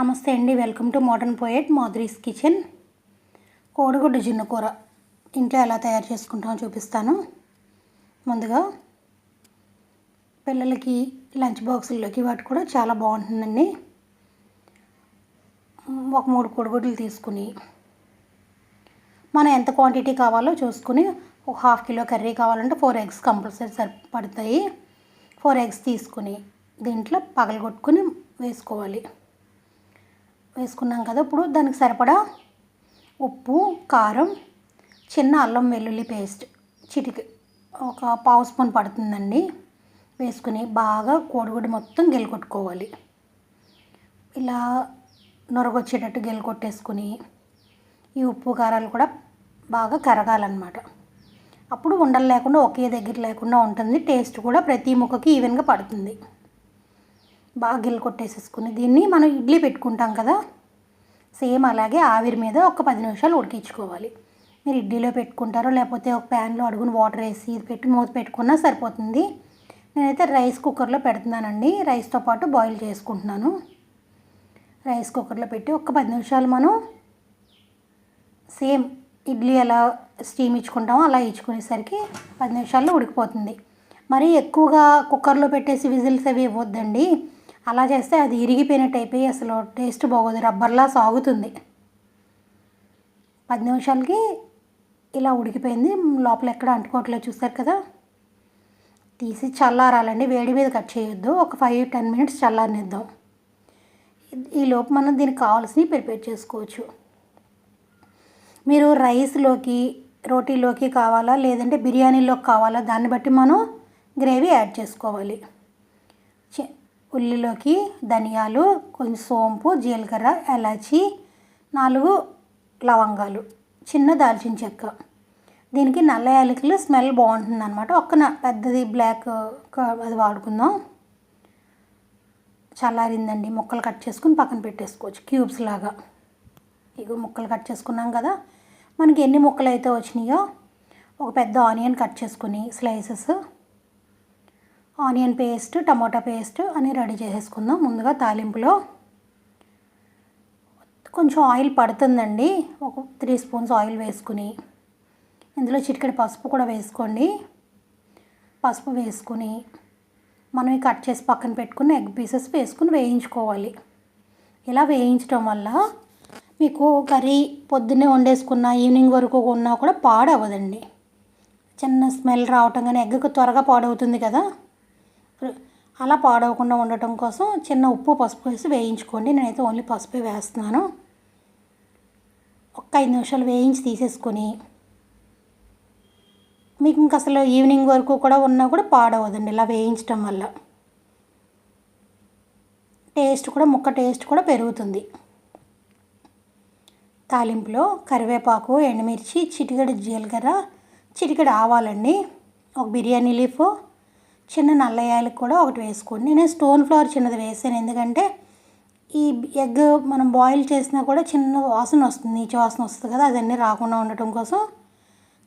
నమస్తే అండి. Welcome to modern poet Madhuri's kitchen. కోడిగుడ్డు జున్ను కూర ఇంట్లో ఎలా తయారు చేసుకుంటామో చూపిస్తాను. ముందుగా పిల్లలకి లంచ్ బాక్సుల్లోకి వాటి కూడా చాలా బాగుంటుందండి. ఒక మూడు కోడిగుడ్లు తీసుకుని మనం ఎంత క్వాంటిటీ కావాలో చూసుకుని ఒక హాఫ్ కిలో కర్రీ కావాలంటే ఫోర్ ఎగ్స్ కంపల్సరీ సరిపడతాయి. ఫోర్ ఎగ్స్ తీసుకుని దీంట్లో పగలగొట్టుకుని వేసుకోవాలి. వేసుకున్నాం కదా. ఇప్పుడు దానికి సరిపడా ఉప్పు కారం చిన్న అల్లం వెల్లుల్లి పేస్ట్ చిటికి ఒక పావు స్పూన్ పడుతుందండి. వేసుకుని బాగా కోడిగుడ్డు మొత్తం గెలకొట్టుకోవాలి ఇలా నొరగొచ్చేటట్టు గెలకొట్టేసుకుని ఈ ఉప్పు కారాలు కూడా బాగా కరగాలన్నమాట. అప్పుడు ఉండలు లేకుండా ఒకే దగ్గర లేకుండా ఉంటుంది. టేస్ట్ కూడా ప్రతి ముక్కకి ఈవెన్గా పడుతుంది. బాగా గిల్లు కొట్టేసేసుకుని దీన్ని మనం ఇడ్లీ పెట్టుకుంటాం కదా సేమ్ అలాగే ఆవిరి మీద ఒక పది నిమిషాలు ఉడికించుకోవాలి. మీరు ఇడ్లీలో పెట్టుకుంటారో లేకపోతే ఒక ప్యాన్లో అడుగుని వాటర్ వేసి పెట్టి మూత పెట్టుకున్నా సరిపోతుంది. నేనైతే రైస్ కుక్కర్లో పెడుతున్నానండి. రైస్తో పాటు బాయిల్ చేసుకుంటున్నాను. రైస్ కుక్కర్లో పెట్టి ఒక పది నిమిషాలు మనం సేమ్ ఇడ్లీ ఎలా స్టీమ్ ఇచ్చుకుంటామో అలా ఇచ్చుకునేసరికి పది నిమిషాల్లో ఉడికిపోతుంది. మరి ఎక్కువగా కుక్కర్లో పెట్టేసి విజిల్స్ అవి ఇవ్వద్దండి. అలా చేస్తే అది ఇరిగిపోయినట్టు అయిపోయి అసలు టేస్ట్ బాగోదు రబ్బర్లా సాగుతుంది. పది నిమిషాలకి ఇలా ఉడికిపోయింది. లోపల ఎక్కడ అంటుకోవట్లేదు చూస్తారు కదా? తీసి చల్లారాలండి. వేడి మీద కట్ చేయొద్దు. ఒక ఫైవ్ టెన్ మినిట్స్ చల్లారనిద్దాం. ఈ లోపు మనం దీనికి కావాల్సినవి ప్రిపేర్ చేసుకోవచ్చు. మీరు రైస్లోకి రోటీలోకి కావాలా లేదంటే బిర్యానీలోకి కావాలా దాన్ని బట్టి మనం గ్రేవీ యాడ్ చేసుకోవాలి. ఉల్లిలోకి ధనియాలు కొంచెం సోంపు జీలకర్ర ఎలాచి నాలుగు లవంగాలు. చిన్న దాల్చిన చెక్క. దీనికి నల్ల యాలకులు స్మెల్ బాగుంటుంది అనమాట ఒక్క పెద్దది బ్లాక్ అది వాడుకుందాం. చల్లారిందండి. ముక్కలు కట్ చేసుకుని పక్కన పెట్టేసుకోవచ్చు. క్యూబ్స్ లాగా. ఇగో ముక్కలు కట్ చేసుకున్నాం కదా. మనకి ఎన్ని ముక్కలు అయితే వచ్చినాయో ఒక పెద్ద ఆనియన్ కట్ చేసుకుని స్లైసెస్ ఆనియన్ పేస్ట్ టమాటా పేస్ట్ అని రెడీ చేసేసుకుందాం. ముందుగా తాలింపులో కొంచెం ఆయిల్ పడుతుందండి. ఒక త్రీ స్పూన్స్ ఆయిల్ వేసుకుని ఇందులో చిటికెడు పసుపు కూడా వేసుకోండి. పసుపు వేసుకుని మనం కట్ చేసి పక్కన పెట్టుకుని ఎగ్ పీసెస్ వేసుకుని వేయించుకోవాలి. ఇలా వేయించడం వల్ల మీకు కర్రీ పొద్దున్నే వండేసుకున్న ఈవినింగ్ వరకు ఉన్నా కూడా పాడవదండి చిన్న స్మెల్ రావటం కానీ ఎగ్గు త్వరగా పాడవుతుంది కదా. అలా పాడవకుండా ఉండటం కోసం చిన్న ఉప్పు పసుపు వేసి వేయించుకోండి. నేనైతే ఓన్లీ పసుపే వేస్తున్నాను. ఒక్క ఐదు నిమిషాలు వేయించి తీసేసుకొని. మీకు ఇంక అసలు ఈవినింగ్ వరకు కూడా ఉన్నా కూడా పాడవదండి ఇలా వేయించడం వల్ల. టేస్ట్ కూడా ముక్క టేస్ట్ కూడా పెరుగుతుంది. తాలింపులో కరివేపాకు ఎండుమిర్చి చిటికెడు జీలకర్ర చిటికెడు ఆవాలండి ఒక బిర్యానీ లీఫ్ చిన్న నల్లయాలకు కూడా ఒకటి వేసుకోండి. నేను స్టోన్ ఫ్లవర్ చిన్నది వేసాను. ఎందుకంటే ఈ ఎగ్ మనం బాయిల్ చేసినా కూడా చిన్న వాసన వస్తుంది. నీచు వాసన వస్తుంది కదా అదన్నీ రాకుండా ఉండటం కోసం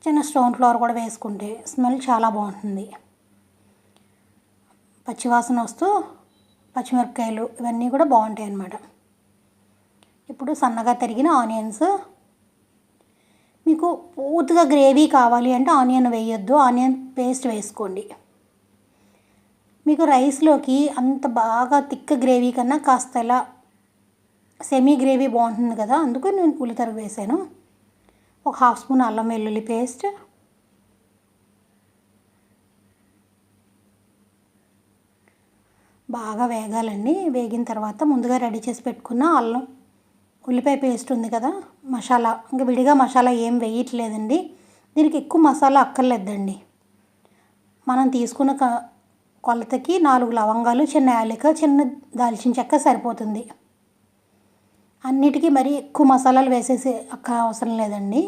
చిన్న స్టోన్ ఫ్లవర్ కూడా వేసుకుంటే స్మెల్ చాలా బాగుంటుంది. పచ్చివాసన వస్తూ పచ్చిమిరపకాయలు ఇవన్నీ కూడా బాగుంటాయి అన్నమాట. ఇప్పుడు సన్నగా తరిగిన ఆనియన్స్. మీకు పూర్తిగా గ్రేవీ కావాలి అంటే ఆనియన్ వేయొద్దు. ఆనియన్ పేస్ట్ వేసుకోండి. మీకు రైస్లోకి అంత బాగా తిక్క గ్రేవీ కన్నా కాస్త ఇలా సెమీ గ్రేవీ బాగుంటుంది కదా అందుకు నేను ఉల్లితర వేసాను. ఒక హాఫ్ స్పూన్ అల్లం వెల్లుల్లి పేస్ట్. బాగా వేగాలండి. వేగిన తర్వాత ముందుగా రెడీ చేసి పెట్టుకున్న అల్లం ఉల్లిపాయ పేస్ట్ ఉంది కదా మసాలా ఇంకా విడిగా మసాలా ఏం వేయట్లేదండి. దీనికి ఎక్కువ మసాలా అక్కర్లేదండి. మనం తీసుకున్న కొలతకి నాలుగు లవంగాలు చిన్న యాలిక చిన్న దాల్చిన చెక్క సరిపోతుంది. అన్నిటికీ మరి ఎక్కువ మసాలాలు వేసేసి అక్క అవసరం లేదండి.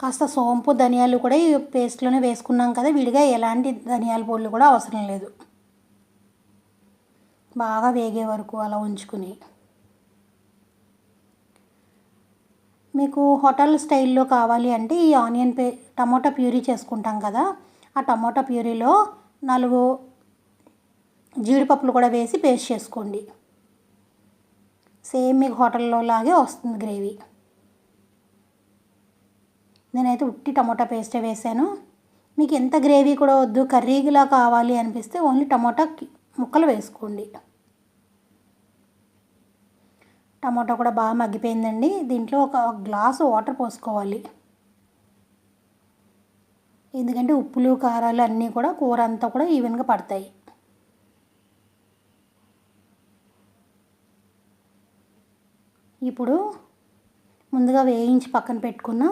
కాస్త సోంపు ధనియాలు కూడా ఈ పేస్ట్లోనే వేసుకున్నాం కదా విడిగా ఎలాంటి ధనియాల పొడులు కూడా అవసరం లేదు. బాగా వేగే వరకు అలా ఉంచుకుని. మీకు హోటల్ స్టైల్లో కావాలి అంటే ఈ ఆనియన్ పే టమోటా ప్యూరీ చేసుకుంటాం కదా. ఆ టమోటా ప్యూరీలో నాలుగు జీడిపప్పులు కూడా వేసి పేస్ట్ చేసుకోండి. సేమ్ మీకు హోటల్లో లాగే వస్తుంది గ్రేవీ. నేనైతే ఉట్టి టమోటా పేస్టే వేసాను. మీకు ఎంత గ్రేవీ కూడా వద్దు కర్రీలా కావాలి అనిపిస్తే ఓన్లీ టమోటా ముక్కలు వేసుకోండి. టమాటా కూడా బాగా మగ్గిపోయిందండి. దీంట్లో ఒక గ్లాసు వాటర్ పోసుకోవాలి. ఎందుకంటే ఉప్పులు కారాలు అన్నీ కూడా కూర అంతా కూడా ఈవెన్గా పడతాయి. ఇప్పుడు ముందుగా వేయించి పక్కన పెట్టుకున్న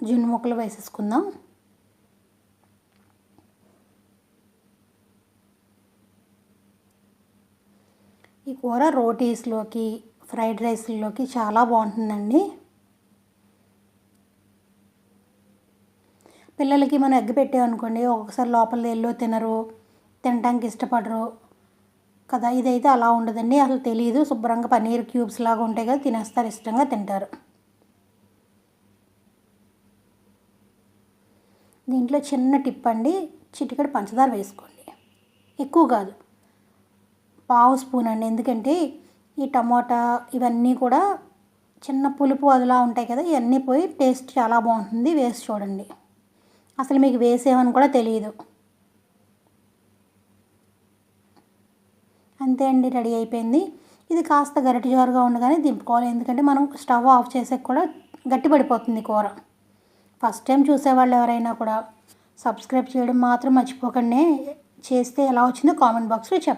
జున్ను ముక్కలు వేసేసుకుందాం. ఈ కూర రోటీస్లోకి ఫ్రైడ్ రైస్లోకి చాలా బాగుంటుందండి. పిల్లలకి మనం ఎగ్ పెట్టామనుకోండి ఒక్కొక్కసారి లోపల ఎల్లో తినరు తినడానికి ఇష్టపడరు కదా. ఇదైతే అలా ఉండదండి. అసలు తెలియదు శుభ్రంగా పన్నీర్ క్యూబ్స్ లాగా ఉంటాయి కదా తినేస్తారు ఇష్టంగా తింటారు. దీంట్లో చిన్న టిప్ అండి చిటికడి పంచదార వేసుకోండి. ఎక్కువ కాదు. పావు స్పూన్ అండి. ఎందుకంటే ఈ టమోటా ఇవన్నీ కూడా చిన్న పులుపు అదిలా ఉంటాయి కదా ఇవన్నీ పోయి టేస్ట్ చాలా బాగుంటుంది. వేసి చూడండి. అసలు మీకు వేసేమని కూడా తెలియదు. అంతే అండి రెడీ అయిపోయింది. ఇది కాస్త గరిటి జోరుగా ఉండగానే దింపుకోవాలి. ఎందుకంటే మనం స్టవ్ ఆఫ్ చేసాక కూడా గట్టి పడిపోతుంది కూర. ఫస్ట్ టైం చూసేవాళ్ళు ఎవరైనా కూడా సబ్స్క్రైబ్ చేయడం మాత్రం మర్చిపోకండి. చేస్తే ఎలా వచ్చిందో కామెంట్ బాక్స్లో చెప్పండి.